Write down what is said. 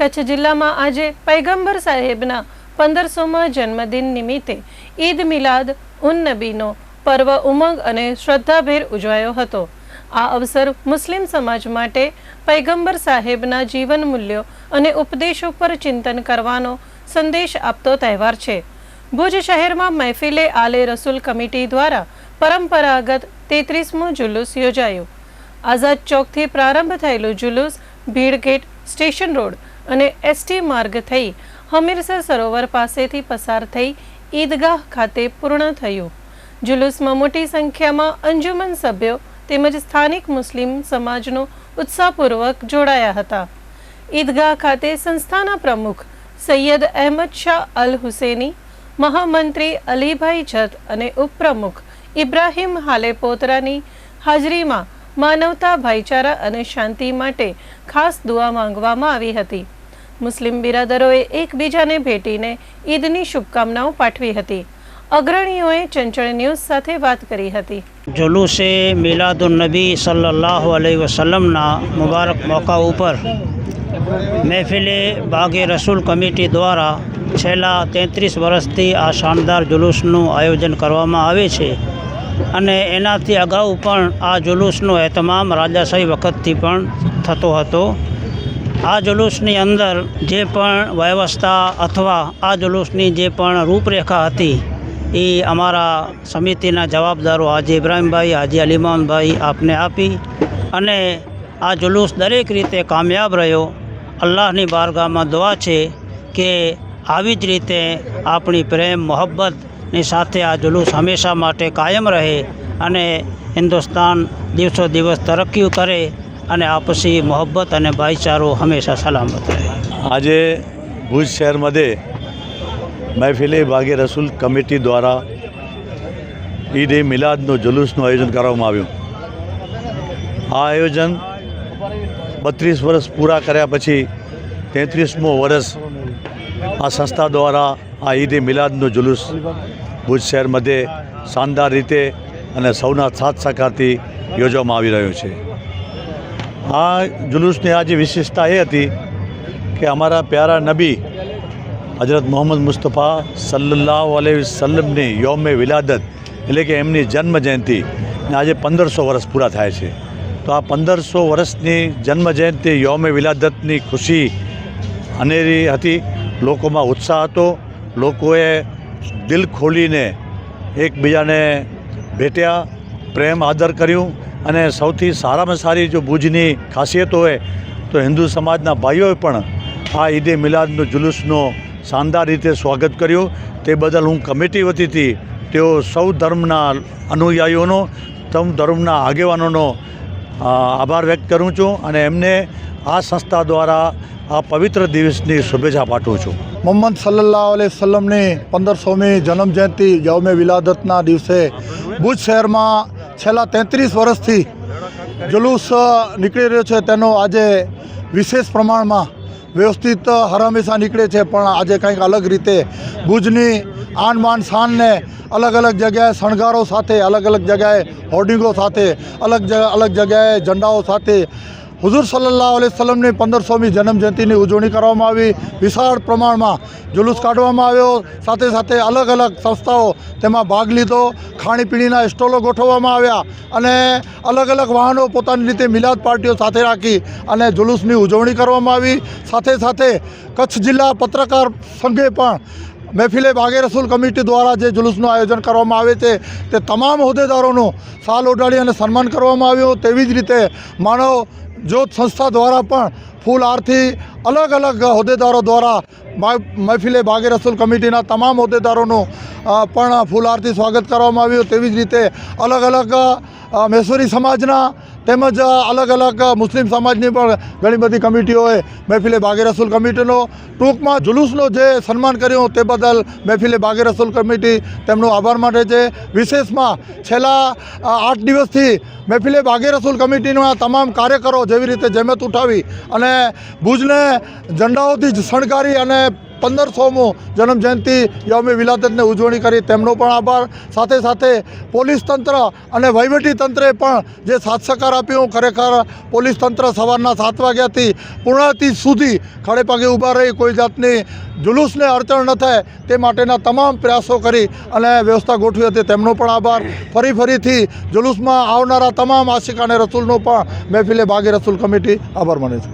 કચ્છ જિલ્લામાં આજે પૈગંબર સાહેબના પંદરસોમાં જન્મદિન નિમિત્તે ઈદ મિલાદ ઉન નબીનો પર્વ ઉમંગ અને શ્રદ્ધાભેર ઉજવાયો હતો. આ અવસર મુસ્લિમ સમાજ માટે પૈગંબર સાહેબના જીવન મૂલ્યો અને ઉપદેશો પર ચિંતન કરવાનો સંદેશ આપતો તહેવાર છે. ભુજ શહેરમાં મહેફિલે આલે રસૂલ કમિટી દ્વારા પરંપરાગત તેત્રીસમું જુલુસ યોજાયું. આઝાદ ચોકથી પ્રારંભ થયેલું જુલુસ ભીડગેટ સ્ટેશન રોડ અને એસટી માર્ગ થઈ હમીરસર સરોવર પાસેથી પસાર થઈ ઈદગાહ ખાતે પૂર્ણ થયું. જુલુસમાં મોટી સંખ્યામાં અંજુમન સભ્યો તેમજ સ્થાનિક મુસ્લિમ સમાજનો ઉત્સાહપૂર્વક જોડાયા હતા. ઈદગાહ ખાતે સંસ્થાના પ્રમુખ સૈયદ અહેમદ શાહ અલ હુસેની, મહામંત્રી અલીભાઈ જત અને ઉપપ્રમુખ ઇબ્રાહિમ હાલેપોતરાની હાજરીમાં માનવતા, ભાઈચારા અને શાંતિ માટે ખાસ દુઆ માંગવામાં આવી હતી. મુસ્લિમ બિરાદરોએ એકબીજાને ભેટીને ઈદની શુભકામનાઓ પાઠવી હતી. અગ્રણીઓએ ચંચળ ન્યૂઝ સાથે વાત કરી હતી. જુલુસે મિલાદુલનબી સલ્લાહ અલૈહિ વસલ્લમના મુબારક મોકા ઉપર મહેફિલે બાગે રસૂલ કમિટી દ્વારા છેલ્લા તેત્રીસ વર્ષથી આ શાનદાર જુલુસનું આયોજન કરવામાં આવે છે અને એનાથી અગાઉ પણ આ જુલુસનો એહતમામ રાજાશાહી વખતથી પણ થતો હતો. આ જુલુસની અંદર જે પણ વ્યવસ્થા અથવા આ જુલુસની જે પણ રૂપરેખા હતી, એ અમારા સમિતિના જવાબદારો હાજી ઇબ્રાહીમભાઈ હાજી અલીમાનભાઈ આપને આપી અને આ જુલુસ દરેક રીતે કામયાબ રહ્યો. અલ્લાહની બારગાહમાં દુઆ છે કે આવી જ રીતે આપણી પ્રેમ, મોહબ્બતની સાથે આ જુલુસ હંમેશા માટે કાયમ રહે અને હિન્દુસ્તાન દિવસો દિવસ તરક્કી કરે અને આપસી મોહબ્બત અને ભાઈચારો હંમેશા સલામત રહે. આજે ભુજ શહેરमध्ये મહેફિલે ભાગે રસૂલ કમિટી દ્વારા ઈદ એ મિલાદનું જુલુસનું આયોજન કરવામાં આવ્યું. આ આયોજન બત્રીસ વર્ષ પૂરા કર્યા પછી તેત્રીસમું વર્ષ આ સંસ્થા દ્વારા આ ઈદ એ મિલાદનું જુલુસ ભુજ શહેર મધ્યે શાનદાર રીતે અને સૌના સાથ સહકારથી યોજવામાં આવી રહ્યો છે. આ જુલુસની આજે વિશેષતા એ હતી કે અમારા પ્યારા નબી હજરત મોહમ્મદ મુસ્તફા સલ્લાહ અલૈહિ વસલ્લમની યોમે વિલાદત એટલે કે એમની જન્મ જયંતિ આજે પંદરસો વર્ષ પૂરા થાય છે. તો આ પંદરસો વર્ષની જન્મ જયંતિ યોમે વિલાદતની ખુશી અનેરી હતી. લોકોમાં ઉત્સાહ હતો. લોકોએ દિલ ખોલીને એકબીજાને ભેટ્યા, પ્રેમ આદર કર્યું. અને સૌથી સારામાં સારી જો ભુજની ખાસિયત હોય તો હિન્દુ સમાજના ભાઈઓએ પણ આ ઈદે મિલાદનો જુલુસનો શાનદાર રીતે સ્વાગત કર્યું. તે બદલ હું કમિટી વતીથી તેઓ સૌ ધર્મના અનુયાયીઓનો, સૌ ધર્મના આગેવાનોનો આભાર વ્યક્ત કરું છું અને એમને આ સંસ્થા દ્વારા આ પવિત્ર દિવસની શુભેચ્છા પાઠવું છું. મોહમ્મદ સલ્લાહ આલી વસલ્લમની પંદરસોમી જન્મ જયંતિ યૌમે વિલાદતના દિવસે ભુજ શહેરમાં છેલ્લા તેત્રીસ વર્ષથી જુલુસ નીકળી રહ્યો છે. તેનો આજે વિશેષ પ્રમાણમાં વ્યવસ્થિત હર હંમેશા નીકળે છે, પણ આજે કંઈક અલગ રીતે ભુજની આન બાન શાનને અલગ અલગ જગ્યાએ શણગારો સાથે, અલગ અલગ જગ્યાએ હોર્ડિંગો સાથે, અલગ અલગ જગ્યાએ ઝંડાઓ સાથે હુઝુર સલ્લલ્લાહુ અલી વસલ્લમની પંદરસોમી જન્મ જયંતિની ઉજવણી કરવામાં આવી. વિશાળ પ્રમાણમાં જુલુસ કાઢવામાં આવ્યો. સાથે સાથે અલગ અલગ સંસ્થાઓ તેમાં ભાગ લીધો. ખાણીપીણીના સ્ટોલો ગોઠવવામાં આવ્યા અને અલગ અલગ વાહનો પોતાની રીતે મિલાદ પાર્ટીઓ સાથે રાખી અને જુલુસની ઉજવણી કરવામાં આવી. સાથે સાથે કચ્છ જિલ્લા પત્રકાર સંઘે પણ મહેફિલે બાગે રસૂલ કમિટી દ્વારા જે જુલુસનું આયોજન કરવામાં આવે છે, તે તમામ હોદ્દેદારોનું સાલ ઉડાડી અને સન્માન કરવામાં આવ્યું. તેવી જ રીતે માનવ જ્યોત સંસ્થા દ્વારા પણ ફૂલ આરથી અલગ અલગ હોદ્દેદારો દ્વારા મહેફિલે બાગે રસૂલ કમિટીના તમામ હોદ્દેદારોનું પણ ફૂલ આરથી સ્વાગત કરવામાં આવ્યું. તેવી જ રીતે અલગ અલગ અ, સમાજના તેમજ અલગ અલગ મુસ્લિમ સમાજની પણ ઘણી બધી કમિટીઓએ મહેફિલે બાગે રસૂલ કમિટીનો ટૂંકમાં જુલુસનો જે સન્માન કર્યું તે બદલ મહેફિલે બાગે રસૂલ કમિટી તેમનો આભાર માને છે. વિશેષમાં છેલ્લા આઠ દિવસથી મહેફિલે બાગે રસૂલ કમિટીના તમામ કાર્યકરો જેવી રીતે જહેમત ઉઠાવી અને ભુજને ઝંડાઓથી જ શણગારી અને પંદરસોમો જન્મજયંતિ જયંતિ યૌમે વિલાદતને ઉજવણી કરી. તેમનો પણ આભાર. સાથે સાથે પોલીસ તંત્ર અને વહીવટી તંત્રે પણ જે સાથ સહકાર આપ્યો ખરેખર પોલીસ તંત્ર સવારના સાત વાગ્યાથી પૂર્ણાહુતિ સુધી ખડે પગે ઊભા રહી. કોઈ જાતની જુલુસને અડચણ ન થાય તે માટેના તમામ પ્રયાસો કરી અને વ્યવસ્થા ગોઠવી હતી. તેમનો પણ આભાર. ફરી ફરીથી જુલુસમાં આવનારા તમામ આશિકાને રસૂલનો પણ મહેફિલે બાગે રસૂલ કમિટી આભાર માને છે.